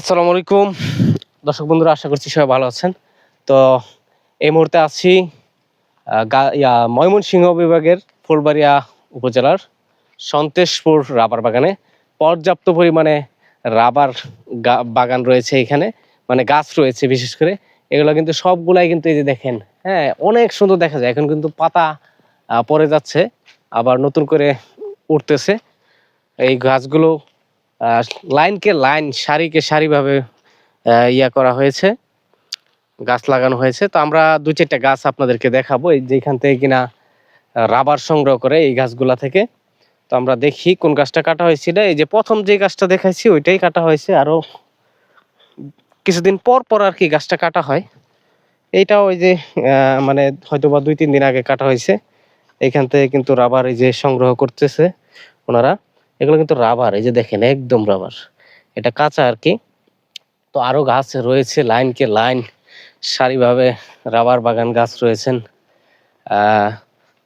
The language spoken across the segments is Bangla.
আসসালামু আলাইকুম। দর্শক বন্ধুরা, আশা করছি সবাই ভালো আছেন। তো এই মুহূর্তে আছি ময়মনসিংহ বিভাগের ফুলবাড়িয়া উপজেলার সন্তেশপুর রাবার বাগানে। পর্যাপ্ত পরিমাণে রাবার বাগান রয়েছে এখানে মানে গাছ রয়েছে বিশেষ করে। এগুলো কিন্তু সবগুলাই কিন্তু এই যে দেখেন হ্যাঁ অনেক সুন্দর দেখা যায়। এখন কিন্তু পাতা পড়ে যাচ্ছে, আবার নতুন করে উঠতেছে। এই গাছগুলো লাইনকে লাইন, সারিকে সারিভাবে ইয়া করা হয়েছে, গাছ লাগানো হয়েছে। তো আমরা দু চারটা গাছ আপনাদেরকে দেখাবো যেখান থেকে কিনা রাবার সংগ্রহ করে এই গাছগুলা থেকে। তো আমরা দেখি কোন গাছটা কাটা হয়েছিল এই যে প্রথম যে গাছটা দেখাইছি, ওইটাই কাটা হয়েছে। আরও কিছুদিন পর পর আর কি গাছটা কাটা হয়। এইটাও ওই যে মানে হয়তো বা দুই তিন দিন আগে কাটা হয়েছে। এখান থেকে কিন্তু রাবার এই যে সংগ্রহ করতেছে ওনারা। এগুলো কিন্তু রাবার এই যে দেখেন একদম রাবার এটা কাঁচা আর কি। তো আরও গাছ রয়েছে লাইনকে লাইন সারিভাবে রাবার বাগান গাছ রয়েছেন।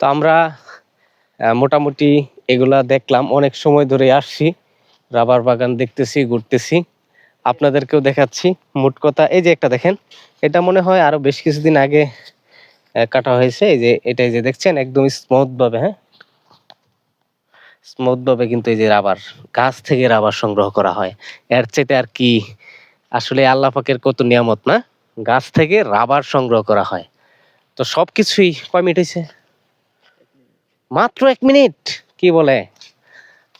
তো আমরা মোটামুটি এগুলা দেখলাম। অনেক সময় ধরে আসছি রাবার বাগান দেখতেছি, ঘুরতেছি। আপনাদেরকেও দেখাচ্ছি, মোট কথা। এই যে একটা দেখেন, এটা মনে হয় আরও বেশ কিছুদিন আগে কাটা হয়েছে। এই যে, এটাই যে দেখছেন, একদম স্মুথ ভাবে হ্যাঁ? স্মুথ ভাবে কিন্তু এই যে রাবার, গাছ থেকে রাবার সংগ্রহ করা হয়। এর চাইতে আর কি, আসলে আল্লাহ পাকের কত নিয়ামত না? গাছ থেকে রাবার সংগ্রহ করা হয়। তো সবকিছুই কয় মিনিট হয়েছে? মাত্র এক মিনিট? কি বলে?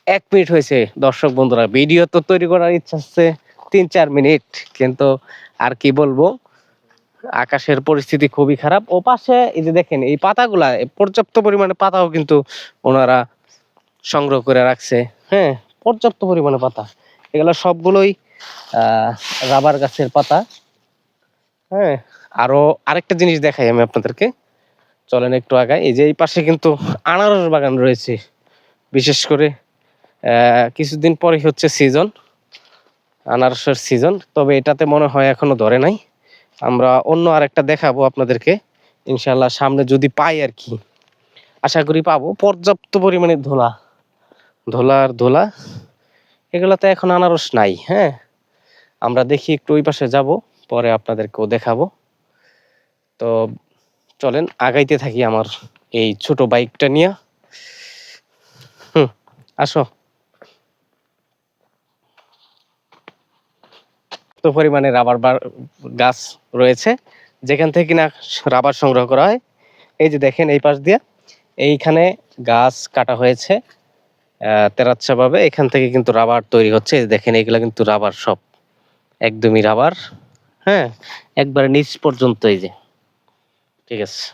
এক মিনিট হয়েছে। দর্শক বন্ধুরা, ভিডিও তো তৈরি করার ইচ্ছা হচ্ছে তিন চার মিনিট, কিন্তু আর কি বলব? আকাশের পরিস্থিতি খুবই খারাপ। ও পাশে এই যে দেখেন, এই পাতাগুলা পর্যাপ্ত পরিমাণে পাতাও কিন্তু ওনারা সংগ্রহ করে রাখছে। হ্যাঁ পর্যাপ্ত পরিমাণে পাতা। এগুলো সবগুলোই রাবার গাছের পাতা। হ্যাঁ আরও আরেকটা জিনিস দেখাই আমি আপনাদেরকে। চলেন একটু আগায় এই যে এই পাশে কিন্তু আনারস বাগান রয়েছে। বিশেষ করে কিছুদিন পরে হচ্ছে সিজন, আনারসের সিজন। তবে এটাতে মনে হয় এখনও ধরে নাই। আমরা অন্য আরেকটা দেখাবো আপনাদেরকে। ইনশাল্লাহ সামনে যদি পাই আর কি। আশা করি পাবো। পর্যাপ্ত পরিমাণে ধোলা। ধোলার ধোলা, এগুলাতে এখন আনারস নাই হ্যাঁ? আমরা দেখি একটু ওই পাশে যাব, পরে আপনাদেরকেও দেখাবো। তো চলেন, আগাইতে থাকি আমার এই ছোট বাইকটা নিয়ে। আসো। তো পরিমাণে রাবার গাছ রয়েছে, যেখান থেকে কিনা রাবার সংগ্রহ করা হয়। এই যে দেখেন, এই পাশ দিয়ে, এইখানে গাছ কাটা হয়েছে। আহ, তেরাচ্ছা ভাবে এখান থেকে কিন্তু রাবার তৈরি হচ্ছে। দেখেন এগুলা কিন্তু রাবার সব একদমই রাবার হ্যাঁ একবারে নিচ পর্যন্ত এই যে। ঠিক আছে।